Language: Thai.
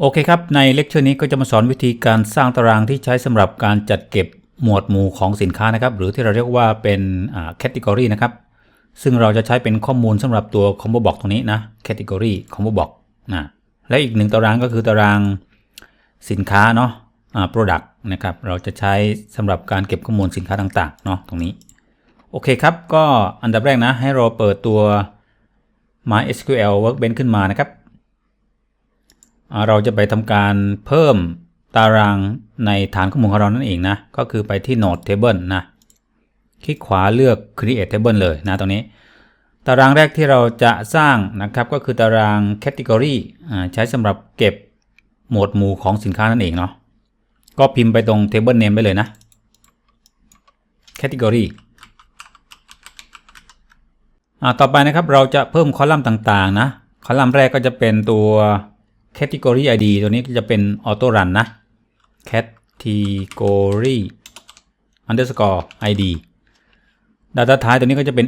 โอเคครับ ในเลคเชอร์นี้ก็จะมาสอนวิธีการสร้างตารางที่ใช้สำหรับการจัดเก็บหมวดหมู่ของสินค้านะครับ หรือที่เราเรียกว่าเป็นอ่า category นะครับ ซึ่งเราจะใช้เป็นข้อมูลสำหรับตัว combo box ตรงนี้นะ category combo box นะและอีกหนึ่งตารางก็คือตารางสินค้าเนาะอ่า product นะครับ เราจะใช้สำหรับการเก็บข้อมูลสินค้าต่างๆเนาะตรงนี้ โอเคครับ ก็อันดับแรกนะ ให้เราเปิดตัว MySQL Workbench ขึ้นมานะครับ เราจะไปทำการเพิ่มตารางในฐานข้อมูลของเรานั่นเองนะ ก็คือไปที่ Node Table นะ คลิกขวาเลือก Create Table เลยนะตรงนี้ ตารางแรกที่เราจะสร้างนะครับ ก็คือตาราง Category อ่าใช้สำหรับเก็บหมวดหมู่ของสินค้านั่นเองเนาะ ก็พิมพ์ไปตรง Table Name ไปเลยนะ Category อ่าต่อไปนะครับเราจะเพิ่มคอลัมน์ต่างๆนะ คอลัมน์แรกก็จะเป็นตัว category id ตัวนี้จะเป็น auto run นะ category underscore id data type ตัวนี้ก็จะเป็น